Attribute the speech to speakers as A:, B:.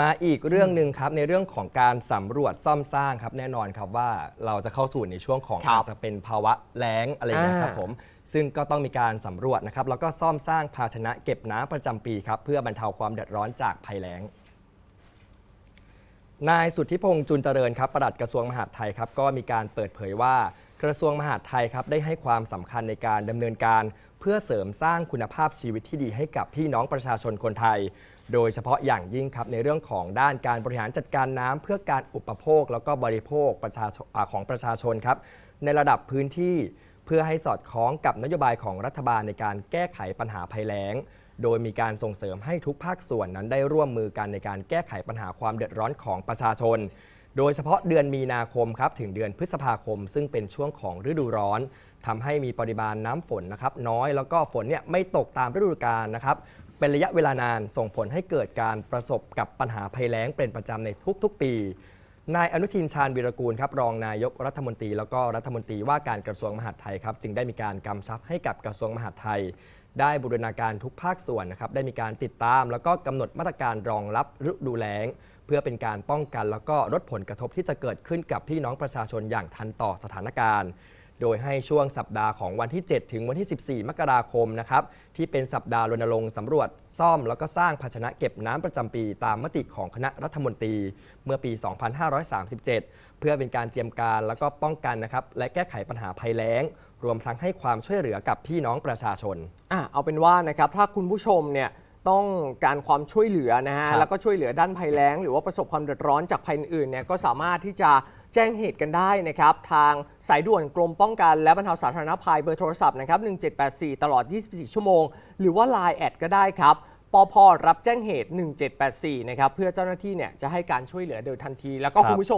A: มาอีกเรื่องหนึ่งครับในเรื่องของการสำรวจซ่อมสร้างครับแน่นอนครับว่าเราจะเข้าสู่ในช่วงของ
B: ครับ
A: อาจจะเป็นภาวะแล้งอะไรอย่างเงี้ยครับ
B: อ่า
A: ผมซึ่งก็ต้องมีการสำรวจนะครับแล้วก็ซ่อมสร้างภาชนะเก็บน้ำประจำปีครับเพื่อบรรเทาความเดือดร้อนจากภัยแล้ง นายสุทธิพงษ์จุนเจริญครับปลัดกระทรวงมหาดไทยครับก็มีการเปิดเผยว่า กระทรวงมหาดไทยครับได้ให้ความสำคัญในการดำเนินการ เพื่อเสริมสร้างคุณภาพชีวิตที่ดีให้กับพี่น้องประชาชนคนไทย โดยเฉพาะอย่างยิ่งครับในเรื่องของด้านการบริหารจัดการน้ำเพื่อการอุปโภค แล้วก็บริโภคประชาชนของประชาชนครับในระดับพื้นที่เพื่อให้สอดคล้องกับนโยบายของรัฐบาลในการแก้ไขปัญหาภัยแล้ง โดยมีการส่งเสริมให้ทุกภาคส่วนนั้นได้ร่วมมือกันในการแก้ไขปัญหาความเดือดร้อนของประชาชน โดยเฉพาะเดือนมีนาคมครับถึงเดือนพฤษภาคม ซึ่งเป็นช่วงของฤดูร้อนทำให้มีปริมาณน้ำฝนนะครับน้อยแล้วก็ฝนเนี่ยไม่ตกตามฤดูกาลนะครับเป็นระยะเวลานานส่งผลให้เกิดการประสบกับปัญหาภัยแล้งเป็นประจำในทุกๆ ปีนายอนุทินชาญวีรกูลครับรองนายกรัฐมนตรี แล้วก็รัฐมนตรีว่าการกระทรวงมหาดไทยครับจึงได้มีการกำชับให้กับกระทรวงมหาดไทย ได้บูรณาการทุกภาคส่วนนะครับได้มีการติดตาม แล้วก็กำหนดมาตรการรองรับฤดูแล้ง พื่อเป็นการป้องกันแล้วก็ลดผลกระทบที่จะเกิดขึ้นกับพี่น้องประชาชนอย่างทันต่อสถานการณ์ โดยให้ช่วงสัปดาห์ของวันที่ 7 ถึงวันที่ 14 มกราคมนะครับที่เป็นสัปดาห์รณรงค์สำรวจซ่อม แล้วก็สร้างภาชนะเก็บน้ำประจำปีตามมติของคณะรัฐมนตรี เมื่อปี 2537 เพื่อเป็นการเตรียมการแล้วก็ป้องกันนะครับและแก้ไขปัญหาภัยแล้ง รวมทั้งให้ความช่วยเหลือกับพี่น้องประชาชน
B: อะเอาเป็นว่านะครับถ้าคุณผู้ชมเนี่ย ต้องการความช่วยเหลือนะฮะ
A: ครับ
B: แล้วก็ช่วยเหลือด้านภัยแล้ง หรือว่าประสบความเดือดร้อนจากภัยอื่นๆเนี่ยก็สามารถที่จะแจ้งเหตุกันได้นะครับ ทางสายด่วนกรมป้องกันและบรรเทาสาธารณภัยเบอร์โทรศัพท์นะครับ1784 ตลอด 24 ชั่วโมง หรือว่า Line แอดก็ได้ครับปพรับแจ้งเหตุ 1784 นะครับ เพื่อเจ้าหน้าที่เนี่ยจะให้การช่วยเหลือโดยทันที แล้วก็
A: ครับ
B: คุณผู้ชม